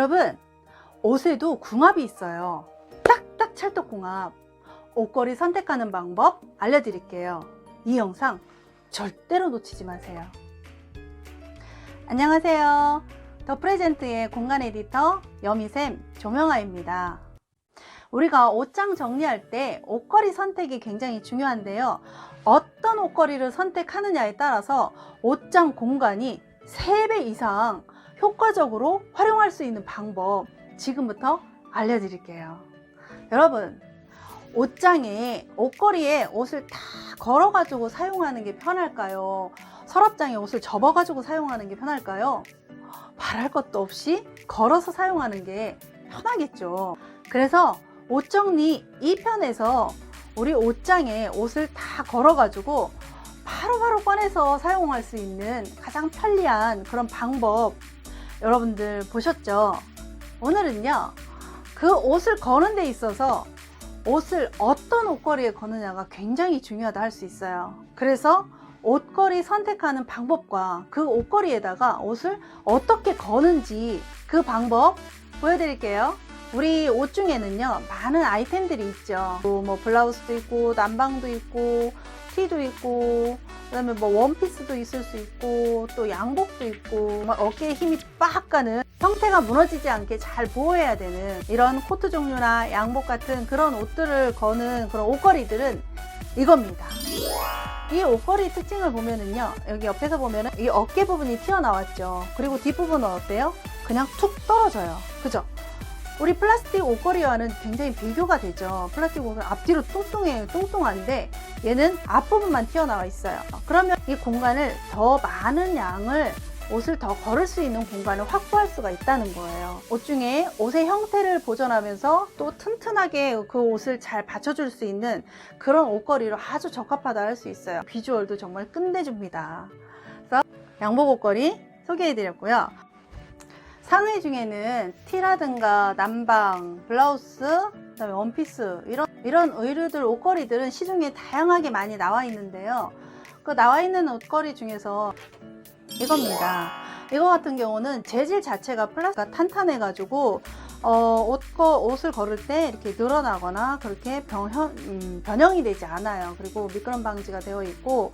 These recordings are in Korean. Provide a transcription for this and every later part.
여러분, 옷에도 궁합이 있어요. 딱딱 찰떡궁합. 옷걸이 선택하는 방법 알려드릴게요. 이 영상 절대로 놓치지 마세요. 안녕하세요. 더 프레젠트의 공간 에디터 여미샘 조명아입니다. 우리가 옷장 정리할 때 옷걸이 선택이 굉장히 중요한데요. 어떤 옷걸이를 선택하느냐에 따라서 옷장 공간이 3배 이상 효과적으로 활용할 수 있는 방법 지금부터 알려드릴게요. 여러분, 옷장에 옷걸이에 옷을 다 걸어가지고 사용하는 게 편할까요? 서랍장에 옷을 접어가지고 사용하는 게 편할까요? 말할 것도 없이 걸어서 사용하는 게 편하겠죠. 그래서 옷 정리 2편에서 우리 옷장에 옷을 다 걸어가지고 바로바로 꺼내서 사용할 수 있는 가장 편리한 그런 방법 여러분들 보셨죠? 오늘은요, 그 옷을 거는 데 있어서 옷을 어떤 옷걸이에 거느냐가 굉장히 중요하다 할 수 있어요. 그래서 옷걸이 선택하는 방법과 그 옷걸이에다가 옷을 어떻게 거는지 그 방법 보여드릴게요. 우리 옷 중에는요, 많은 아이템들이 있죠. 뭐 블라우스도 있고, 남방도 있고, 티도 있고, 그다음에 뭐 원피스도 있을 수 있고, 또 양복도 있고, 막 어깨에 힘이 빡 가는 형태가 무너지지 않게 잘 보호해야 되는 이런 코트 종류나 양복 같은 그런 옷들을 거는 그런 옷걸이들은 이겁니다. 이 옷걸이 특징을 보면은요, 여기 옆에서 보면은 이 어깨 부분이 튀어나왔죠. 그리고 뒷부분은 어때요? 그냥 툭 떨어져요. 그죠? 우리 플라스틱 옷걸이와는 굉장히 비교가 되죠. 플라스틱 옷은 앞뒤로 뚱뚱해요. 뚱뚱한데 얘는 앞부분만 튀어나와 있어요. 그러면 이 공간을 더 많은 양을 옷을 더 걸을 수 있는 공간을 확보할 수가 있다는 거예요. 옷 중에 옷의 형태를 보존하면서 또 튼튼하게 그 옷을 잘 받쳐줄 수 있는 그런 옷걸이로 아주 적합하다 할 수 있어요. 비주얼도 정말 끝내줍니다. 그래서 양복 옷걸이 소개해드렸고요. 상의 중에는 티라든가 남방, 블라우스, 그다음에 원피스 이런 이런 의류들 옷걸이들은 시중에 다양하게 많이 나와 있는데요. 그 나와 있는 옷걸이 중에서 이겁니다. 이거 같은 경우는 재질 자체가 플라스가 탄탄해 가지고 어, 옷, 거, 옷을 걸을 때 이렇게 늘어나거나 그렇게 변형, 음, 변형이 되지 않아요. 그리고 미끄럼 방지가 되어 있고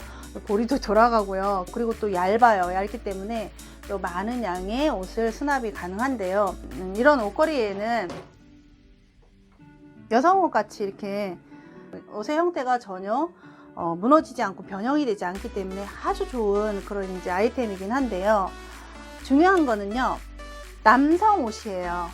고리도 돌아가고요. 그리고 또 얇아요. 얇기 때문에 또 많은 양의 옷을 수납이 가능한데요. 음, 이런 옷걸이에는 여성옷 같이 이렇게 옷의 형태가 전혀 어, 무너지지 않고 변형이 되지 않기 때문에 아주 좋은 그런 이제 아이템이긴 한데요. 중요한 거는요, 남성 옷이에요.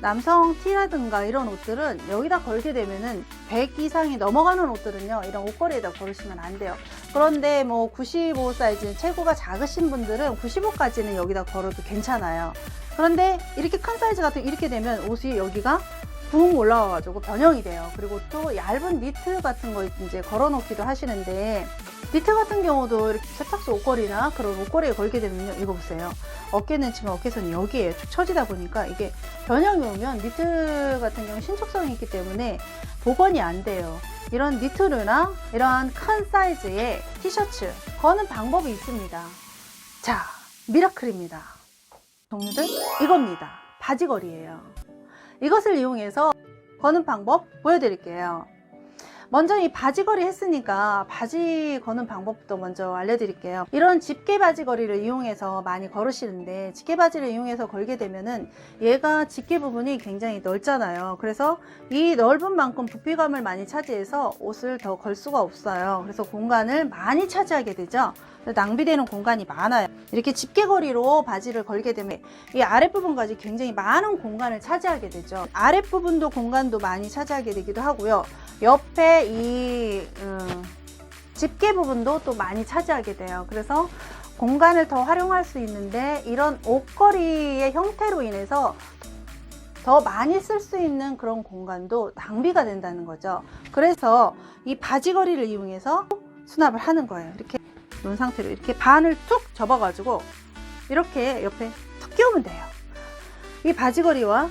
남성 티라든가 이런 옷들은 여기다 걸게 되면은 100 이상이 넘어가는 옷들은요, 이런 옷걸이에다 걸으시면 안 돼요. 그런데 뭐 95 사이즈, 체구가 작으신 분들은 95까지는 여기다 걸어도 괜찮아요. 그런데 이렇게 큰 사이즈 같은 이렇게 되면 옷이 여기가 붕 올라와 가지고 변형이 돼요. 그리고 또 얇은 니트 같은 거 이제 걸어 놓기도 하시는데 니트 같은 경우도 이렇게 세탁소 옷걸이나 그런 옷걸이에 걸게 되면요. 이거 보세요. 어깨는 지금 어깨선이 여기에 축 처지다 보니까 이게 변형이 오면 니트 같은 경우 신축성이 있기 때문에 복원이 안 돼요. 이런 니트류나 이러한 큰 사이즈의 티셔츠 거는 방법이 있습니다. 자, 미라클입니다. 종류들 이겁니다. 바지걸이에요. 이것을 이용해서 거는 방법 보여드릴게요. 먼저 이 바지걸이 했으니까 바지 거는 방법부터 먼저 알려드릴게요. 이런 집게 바지걸이를 이용해서 많이 걸으시는데 집게 바지를 이용해서 걸게 되면은 얘가 집게 부분이 굉장히 넓잖아요. 그래서 이 넓은 만큼 부피감을 많이 차지해서 옷을 더 걸 수가 없어요. 그래서 공간을 많이 차지하게 되죠. 낭비되는 공간이 많아요. 이렇게 집게거리로 바지를 걸게 되면 이 아랫부분까지 굉장히 많은 공간을 차지하게 되죠. 아랫부분도 공간도 많이 차지하게 되기도 하고요. 옆에 이 음, 집게 부분도 또 많이 차지하게 돼요. 그래서 공간을 더 활용할 수 있는데 이런 옷걸이의 형태로 인해서 더 많이 쓸 수 있는 그런 공간도 낭비가 된다는 거죠. 그래서 이 바지걸이를 이용해서 수납을 하는 거예요. 이렇게 놓은 상태로 이렇게 반을 툭 접어가지고 이렇게 옆에 툭 끼우면 돼요. 이 바지걸이와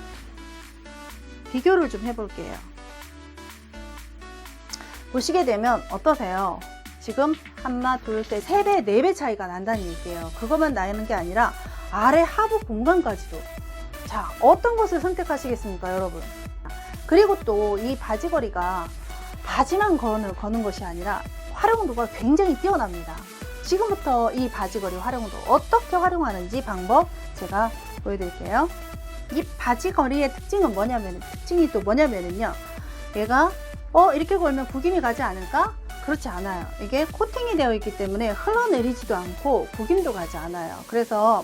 비교를 좀 해볼게요. 보시게 되면 어떠세요? 지금 한마, 둘, 셋, 세 배, 네 배 차이가 난다는 얘기예요. 그것만 나는 게 아니라 아래 하부 공간까지도 자, 어떤 것을 선택하시겠습니까, 여러분? 그리고 또 이 바지거리가 바지만 거는, 거는 것이 아니라 활용도가 굉장히 뛰어납니다. 지금부터 이 바지거리 활용도 어떻게 활용하는지 방법 제가 보여드릴게요. 이 바지거리의 특징은 뭐냐면, 특징이 또 뭐냐면은요. 얘가, 어, 이렇게 걸면 구김이 가지 않을까? 그렇지 않아요. 이게 코팅이 되어 있기 때문에 흘러내리지도 않고 구김도 가지 않아요. 그래서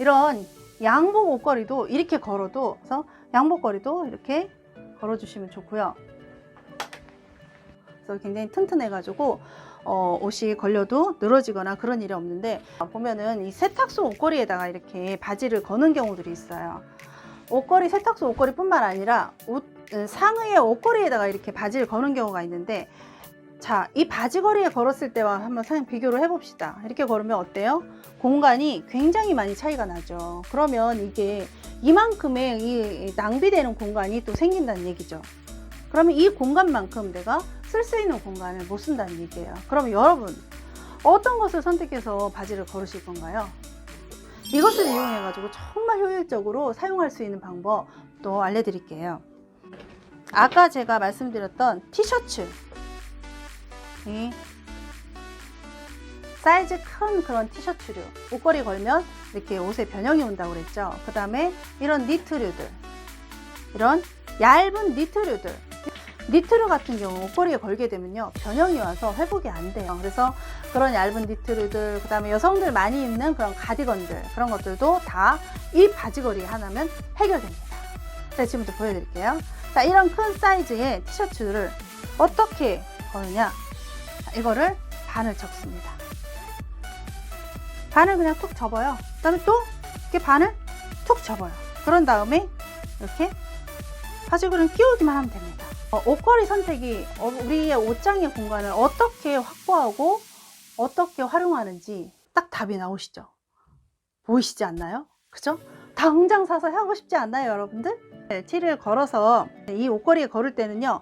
이런 양복 옷걸이도 이렇게 걸어도 그래서 양복걸이도 이렇게 걸어주시면 좋고요. 그래서 굉장히 튼튼해가지고 어, 옷이 걸려도 늘어지거나 그런 일이 없는데 보면은 이 세탁소 옷걸이에다가 이렇게 바지를 거는 경우들이 있어요. 옷걸이 세탁소 옷걸이뿐만 아니라 옷 어, 상의의 옷걸이에다가 이렇게 바지를 거는 경우가 있는데 자, 이 바지거리에 걸었을 때와 한번 비교를 해봅시다. 이렇게 걸으면 어때요? 공간이 굉장히 많이 차이가 나죠. 그러면 이게 이만큼의 이 낭비되는 공간이 또 생긴다는 얘기죠. 그러면 이 공간만큼 내가 쓸 수 있는 공간을 못 쓴다는 얘기예요. 그럼 여러분, 어떤 것을 선택해서 바지를 걸으실 건가요? 이것을 이용해 가지고 정말 효율적으로 사용할 수 있는 방법 또 알려드릴게요. 아까 제가 말씀드렸던 티셔츠. 이 사이즈 큰 그런 티셔츠류 옷걸이 걸면 이렇게 옷에 변형이 온다고 그랬죠 그 다음에 이런 니트류들 이런 얇은 니트류들 니트류 같은 경우 옷걸이에 걸게 되면요 변형이 와서 회복이 안 돼요 그래서 그런 얇은 니트류들 그 다음에 여성들 많이 입는 그런 가디건들 그런 것들도 다 이 바지걸이 하나면 해결됩니다 자 지금부터 보여드릴게요 자 이런 큰 사이즈의 티셔츠를 어떻게 거느냐 자, 이거를 반을 접습니다. 반을 그냥 툭 접어요. 그 다음에 또 이렇게 반을 툭 접어요. 그런 다음에 이렇게 바지글은 끼우기만 하면 됩니다. 어, 옷걸이 선택이 어, 우리의 옷장의 공간을 어떻게 확보하고 어떻게 활용하는지 딱 답이 나오시죠? 보이시지 않나요? 그죠? 당장 사서 하고 싶지 않나요, 여러분들? 네, 티를 걸어서 이 옷걸이에 걸을 때는요,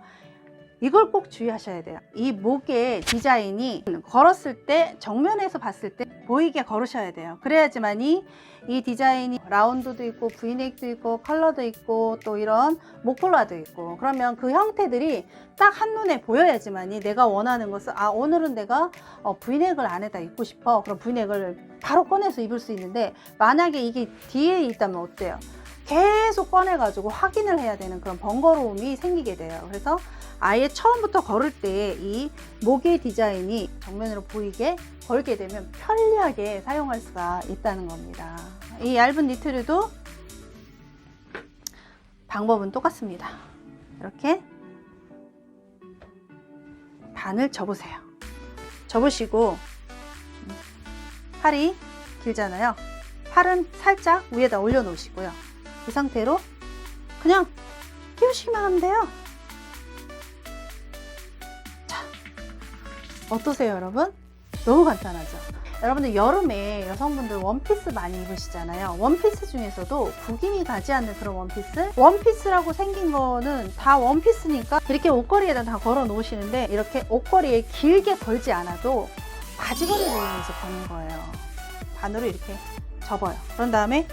이걸 꼭 주의하셔야 돼요. 이 목의 디자인이 걸었을 때 정면에서 봤을 때 보이게 걸으셔야 돼요. 그래야지만이 이 디자인이 라운드도 있고 브이넥도 있고 컬러도 있고 또 이런 목폴라도 있고 그러면 그 형태들이 딱 한눈에 보여야지만이 내가 원하는 것을 아 오늘은 내가 어, 브이넥을 안에다 입고 싶어 그럼 브이넥을 바로 꺼내서 입을 수 있는데 만약에 이게 뒤에 있다면 어때요? 계속 꺼내가지고 확인을 해야 되는 그런 번거로움이 생기게 돼요. 그래서 아예 처음부터 걸을 때 이 목의 디자인이 정면으로 보이게 걸게 되면 편리하게 사용할 수가 있다는 겁니다. 이 얇은 니트류도 방법은 똑같습니다. 이렇게 반을 접으세요. 접으시고 팔이 길잖아요. 팔은 살짝 위에다 올려 놓으시고요. 이 상태로 그냥 끼우시기만 하면 돼요. 자, 어떠세요, 여러분? 너무 간단하죠? 여러분들 여름에 여성분들 원피스 많이 입으시잖아요. 원피스 중에서도 구김이 가지 않는 그런 원피스? 원피스라고 생긴 거는 다 원피스니까 이렇게 옷걸이에다 다 걸어 놓으시는데 이렇게 옷걸이에 길게 걸지 않아도 바지걸이를 이용해서 거는 거예요. 반으로 이렇게 접어요. 그런 다음에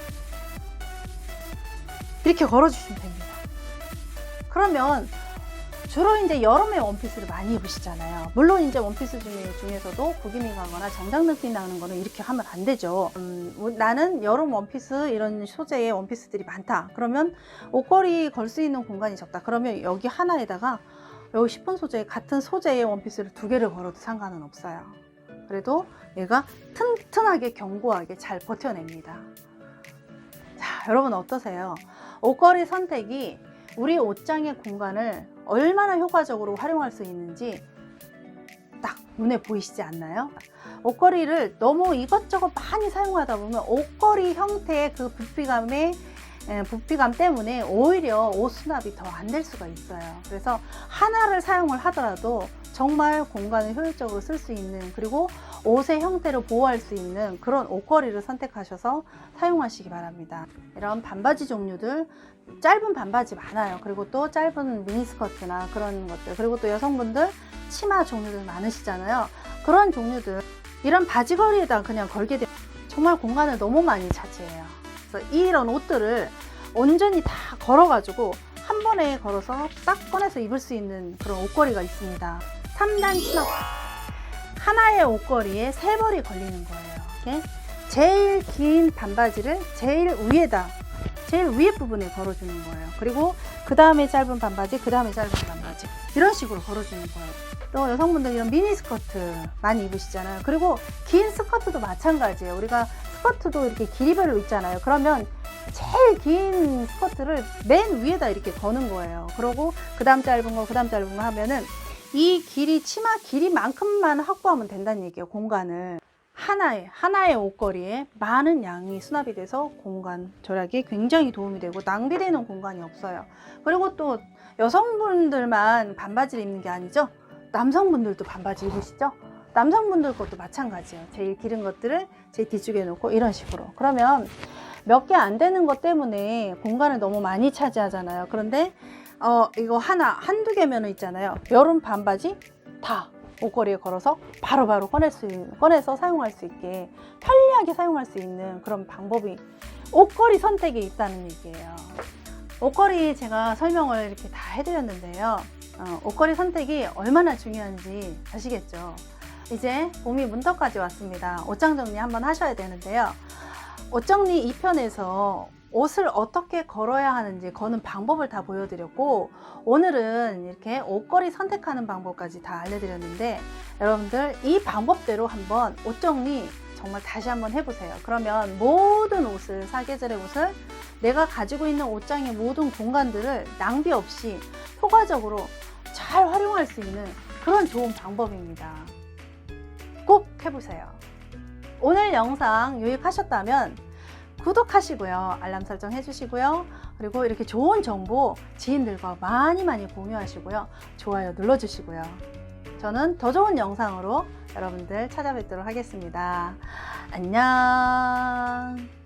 이렇게 걸어주시면 됩니다. 그러면 주로 이제 여름에 원피스를 많이 입으시잖아요. 물론 이제 원피스 중에, 중에서도 구김이 가거나 정장 느낌 나는 거는 이렇게 하면 안 되죠. 음, 뭐 나는 여름 원피스 이런 소재의 원피스들이 많다. 그러면 옷걸이 걸 수 있는 공간이 적다. 그러면 여기 하나에다가 여기 10번 소재 같은 소재의 원피스를 두 개를 걸어도 상관은 없어요. 그래도 얘가 튼튼하게 견고하게 잘 버텨냅니다. 자, 여러분 어떠세요? 옷걸이 선택이 우리 옷장의 공간을 얼마나 효과적으로 활용할 수 있는지 딱 눈에 보이시지 않나요? 옷걸이를 너무 이것저것 많이 사용하다 보면 옷걸이 형태의 그 부피감에 에, 부피감 때문에 오히려 옷 수납이 더 안 될 수가 있어요. 그래서 하나를 사용을 하더라도 정말 공간을 효율적으로 쓸 수 있는 그리고 옷의 형태를 보호할 수 있는 그런 옷걸이를 선택하셔서 사용하시기 바랍니다. 이런 반바지 종류들 짧은 반바지 많아요. 그리고 또 짧은 미니스커트나 그런 것들 그리고 또 여성분들 치마 종류들 많으시잖아요. 그런 종류들 이런 바지걸이에다 그냥 걸게 되면 정말 공간을 너무 많이 차지해요. 그래서 이런 옷들을 온전히 다 걸어가지고 한 번에 걸어서 딱 꺼내서 입을 수 있는 그런 옷걸이가 있습니다. 3단 치마 하나의 옷걸이에 세 벌이 걸리는 거예요. 이렇게 제일 긴 반바지를 제일 위에다 제일 위에 부분에 걸어주는 거예요. 그리고 그 다음에 짧은 반바지, 그 다음에 짧은 반바지 이런 식으로 걸어주는 거예요. 또 여성분들 이런 미니 스커트 많이 입으시잖아요. 그리고 긴 스커트도 마찬가지예요. 우리가 스커트도 이렇게 길이별로 있잖아요. 그러면 제일 긴 스커트를 맨 위에다 이렇게 거는 거예요. 그러고 그 다음 짧은 거, 그 다음 짧은 거 하면은 이 길이 치마 길이만큼만 확보하면 된다는 얘기예요. 공간을. 하나의 하나의 옷걸이에 많은 양이 수납이 돼서 공간 절약이 굉장히 도움이 되고 낭비되는 공간이 없어요. 그리고 또 여성분들만 반바지를 입는 게 아니죠. 남성분들도 반바지 입으시죠? 남성분들 것도 마찬가지예요. 제일 기른 것들을 제 뒤쪽에 놓고 이런 식으로. 그러면 몇 개 안 되는 것 때문에 공간을 너무 많이 차지하잖아요. 그런데 어 이거 하나 한두 개면 있잖아요. 여름 반바지 다 옷걸이에 걸어서 바로 바로 꺼낼 수 있는, 꺼내서 사용할 수 있게 편리하게 사용할 수 있는 그런 방법이 옷걸이 선택에 있다는 얘기예요. 옷걸이 제가 설명을 이렇게 다 해드렸는데요. 어, 옷걸이 선택이 얼마나 중요한지 아시겠죠? 이제 봄이 문턱까지 왔습니다. 옷장 정리 한번 하셔야 되는데요. 옷 정리 2편에서 옷을 어떻게 걸어야 하는지 거는 방법을 다 보여드렸고 오늘은 이렇게 옷걸이 선택하는 방법까지 다 알려드렸는데 여러분들 이 방법대로 한번 옷 정리 정말 다시 한번 해보세요. 그러면 모든 옷을 사계절의 옷을 내가 가지고 있는 옷장의 모든 공간들을 낭비 없이 효과적으로 잘 활용할 수 있는 그런 좋은 방법입니다. 꼭 해보세요. 오늘 영상 유익하셨다면 구독하시고요. 알람 설정 해주시고요. 그리고 이렇게 좋은 정보 지인들과 많이 많이 공유하시고요. 좋아요 눌러주시고요. 저는 더 좋은 영상으로 여러분들 찾아뵙도록 하겠습니다. 안녕.